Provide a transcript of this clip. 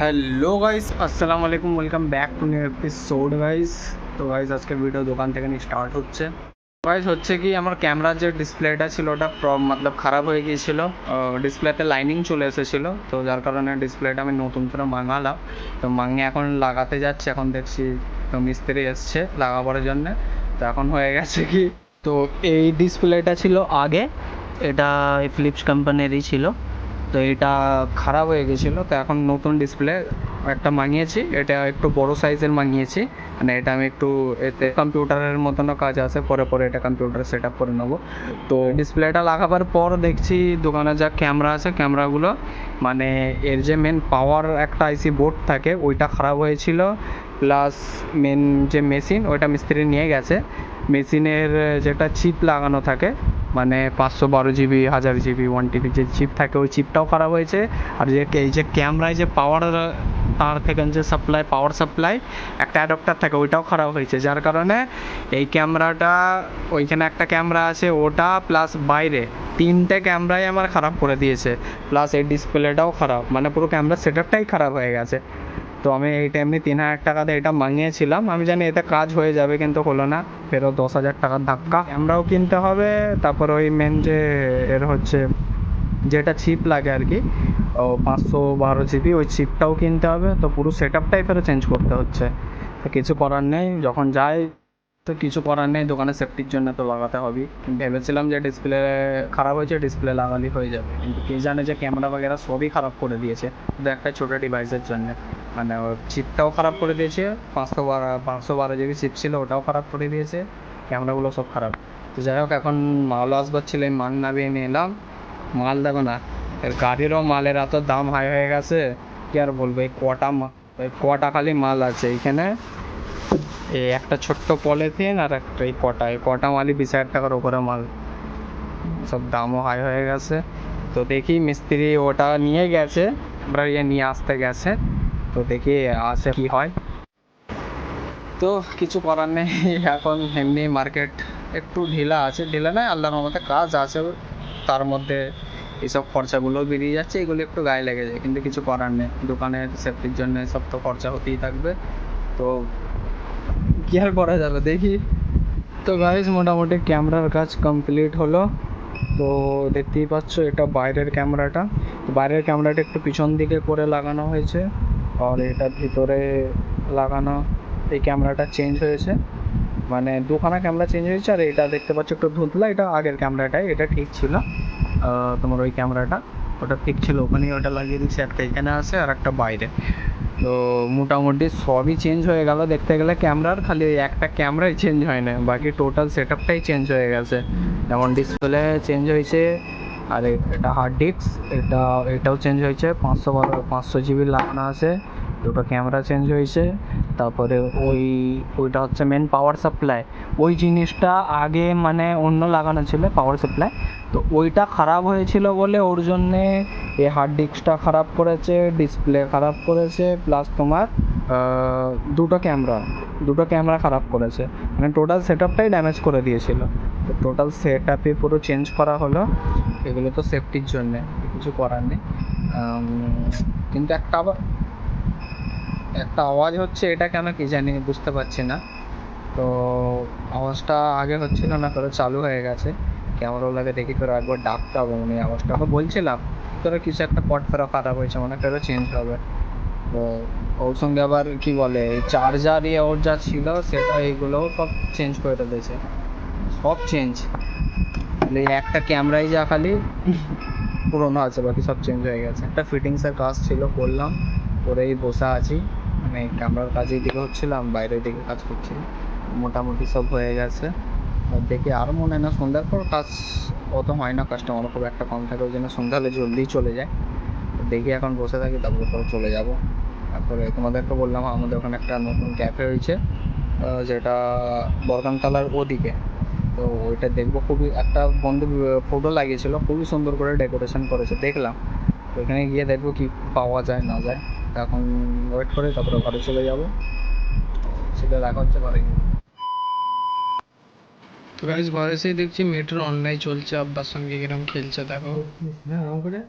Hello guys আসসালামু আলাইকুম welcome back to new episode guys তো গাইস আজকে ভিডিও দোকান থেকে নিয়ে স্টার্ট হচ্ছে। গাইস হচ্ছে কি, আমার ক্যামেরার যে ডিসপ্লেটা ছিল, ওটা মতলব খারাপ হয়ে গিয়েছিল। ডিসপ্লেতে লাইনিং চলে এসেছিল। তো, যার কারণে ডিসপ্লেটা আমি নতুন করে মাঙালাম। তো, মাঙিয়ে এখন লাগাতে যাচ্ছে। এখন দেখছি, তো, মিস্ত্রি এসছে লাগাবার জন্যে। তো, এখন হয়ে গেছে কি, তো, এই ডিসপ্লেটা ছিল আগে। এটা ফিলিপস কোম্পানিরই ছিল। তো এটা খারাপ হয়ে গেছিল, তো এখন নতুন ডিসপ্লে একটা মাঙিয়েছি এটা একটু বড় সাইজের মাঙিয়েছি মানে এটা আমি একটু এতে কম্পিউটারের মতনও কাজ আছে, পরে পরে এটা কম্পিউটার সেট আপ করে নেব। তো ডিসপ্লেটা লাগাবার পর দেখছি দোকানে যা ক্যামেরা আছে ক্যামেরাগুলো মানে এর যে মেন পাওয়ার একটা আইসি বোর্ড থাকে, ওইটা খারাপ হয়েছিল প্লাস মেন যে মেশিন ওইটা মিস্ত্রি নিয়ে গেছে। মেশিনের যেটা চিপ লাগানো থাকে মানে পাঁচশো বারো জিবি, হাজার জিবি ওয়ান টিবি যে চিপ থাকে ওই চিপটাও খারাপ হয়েছে। আর যে এই যে ক্যামেরায় যে পাওয়ার তার থেকে যে সাপ্লাই পাওয়ার সাপ্লাই একটা অ্যাডাপ্টার থাকে, ওইটাও খারাপ হয়েছে। যার কারণে এই ক্যামেরাটা ওইখানে একটা ক্যামেরা আছে, ওটা প্লাস বাইরে তিনটে ক্যামেরাই আমার খারাপ করে দিয়েছে। প্লাস এই ডিসপ্লেটাও খারাপ মানে পুরো ক্যামেরা সেটআপটাই খারাপ হয়ে গেছে। তো আমি এইটা এমনি তিন হাজার টাকাতে এটা মাঙিয়েছিলাম আমি জানি এতে কাজ হয়ে যাবে, কিন্তু হলো না। ফেরত দশ হাজার টাকার ধাক্কা। ক্যামেরাও কিনতে হবে, তারপর ওই মেন যে এর হচ্ছে, যেটা চিপ লাগে আর কি, ও পাঁচশো বারো জিবি ওই চিপটাও কিনতে হবে। তো পুরো সেট আপটাই ফেরত চেঞ্জ করতে হচ্ছে। তো কিছু করার নেই, যখন যাই, তো কিছু করার নেই, দোকানে সেফটির জন্য তো লাগাতে হবেই। ভেবেছিলাম যে ডিসপ্লে খারাপ হয়েছে ডিসপ্লে লাগালেই হয়ে যাবে। কিন্তু কে জানে যে ক্যামেরা বাগেরা সবই খারাপ করে দিয়েছে। একটা ছোটো ডিভাইসের জন্য। মানে চিপটাও খারাপ করে দিয়েছে। পাঁচশো বারো পাঁচশো বারো জিবি চিপ ছিল, ওটাও খারাপ করে দিয়েছে। ক্যামেরাগুলো সব খারাপ। তো যাই হোক, এখন মালও আসবার ছিল মাল নামিয়ে নিয়ে এলাম। মাল দেখো না গাড়িরও মালের এত দাম হাই হয়ে গেছে, কি আর বলব, এই কটা এই কটা খালি মাল আছে এইখানে। এই একটা ছোট্ট পলিথিন আর একটা এই কটা এই কটা মালই বিশ হাজার টাকার উপরে মাল। সব দামও হাই হয়ে গেছে। তো দেখি মিস্ত্রি ওটা নিয়ে গেছে আমরা ইয়ে নিয়ে আসতে গেছে। তো দেখি আসে কি হয়। তো কিছু করার নেই, এখন এমনি মার্কেট একটু ঢিলা আছে। ঢিলা নয়, আল্লাহর মধ্যে কাজ আছে। তার মধ্যে এইসব খরচাগুলো বেরিয়ে যাচ্ছে, এগুলো একটু গায়ে লেগে যায়, কিন্তু কিছু করার নেই। দোকানের সেফটির জন্য সব তো খরচা হতেই থাকবে। তো কি আর করা যাবে দেখি। তো গাইজ মোটামুটি ক্যামেরার কাজ কমপ্লিট হলো। তো দেখতেই পাচ্ছ, এটা বাইরের ক্যামেরাটা। বাইরের ক্যামেরাটা একটু পিছন দিকে করে লাগানো হয়েছে। আর এটা ভিতরে লাগানো এই ক্যামেরাটা চেঞ্জ হয়েছে। মানে দুখানা ক্যামেরা চেঞ্জ হয়েছে আর এটা দেখতে পাচ্ছ একটু ধুতলা, এটা আগের ক্যামেরাটাই, এটা ঠিক ছিল। তোমার ওই ক্যামেরাটা, ওটা ঠিক ছিল, ওখানেই ওটা লাগিয়ে দিচ্ছে একটা এখানে আছে আর একটা বাইরে। তো মোটামুটি সবই চেঞ্জ হয়ে গেল, দেখতে গেলে ক্যামেরার খালি ওই একটা ক্যামেরাই চেঞ্জ হয় না, বাকি টোটাল সেট আপটাই চেঞ্জ হয়ে গেছে। যেমন ডিসপ্লে চেঞ্জ হয়েছে আর এটা হার্ড ডিস্ক এটা, এটাও চেঞ্জ হয়েছে, পাঁচশো বারো, পাঁচশো জিবি লাগানো আছে, দুটো ক্যামেরা চেঞ্জ হয়েছে, তারপরে ওই, ওইটা হচ্ছে মেন পাওয়ার সাপ্লাই ওই জিনিসটা আগে মানে অন্য লাগানো ছিল পাওয়ার সাপ্লাই তো ওইটা খারাপ হয়েছিল বলে ওর জন্যে এই হার্ড ডিস্কটা খারাপ করেছে ডিসপ্লে খারাপ করেছে প্লাস তোমার দুটো ক্যামেরা দুটো ক্যামেরা খারাপ করেছে। মানে টোটাল সেট আপটাই ড্যামেজ করে দিয়েছিল। তো টোটাল সেট আপই পুরো চেঞ্জ করা হলো। এগুলো তো সেফটির জন্যে, কিছু করার নেই। কিন্তু একটা আবার, একটা আওয়াজ হচ্ছে এটা কেন কি জানি বুঝতে পারছি না। তো আওয়াজটা আগে হচ্ছিল না করে চালু হয়ে গেছে। ক্যামেরাগুলোকে দেখি করে একবার ডাকতে হবে মানে আওয়াজটা। বলছিলাম, তোরা কিছু একটা পট ফেরো খারাপ হয়েছে মানে ফেরো চেঞ্জ হবে। তো ওর সঙ্গে আবার কি বলে চার্জার ইয়ে ওর যা ছিল, সেটা এইগুলোও সব চেঞ্জ করে দিয়েছে। সব চেঞ্জ একটা ক্যামেরাই যা খালি পুরোনো আছে, বাকি সব চেঞ্জ হয়ে গেছে। একটা ফিটিংসের কাজ ছিল, করলাম, করেই বসে আছি। মানে ক্যামেরার কাজ দিকে হচ্ছিলাম, বাইরের দিকে কাজ করছি। মোটামুটি সব হয়ে গেছে। দেখি আর মনে হয় না, সন্ধ্যার পর কাজ অত হয় না কাস্টমার খুব একটা কম থাকে, ওই জন্য সন্ধ্যা হলে জলদি চলে যায়। তো দেখি এখন বসে থাকি, তারপরে পরে চলে যাব। তারপরে তোমাদেরকে বললাম, আমাদের ওখানে একটা নতুন ক্যাফে হয়েছে যেটা বরগাংতলার ওদিকে। তো ওইটা দেখব। খুবই একটা বন্ধু ফটো লাগিয়েছিল খুবই সুন্দর করে ডেকোরেশন করেছে দেখলাম। তো ওইখানে গিয়ে দেখব কি পাওয়া যায় না যায়। তো এখন ওয়েট করে তারপরে ঘরে চলে যাব। সেটা দেখা হচ্ছে ঘরে গিয়ে তো গাইজ ঘরে এসেই দেখছি মেয়েটার অনলাইন চলছে আব্বার সঙ্গে কিরম খেলছে দেখো। হ্যাঁ করে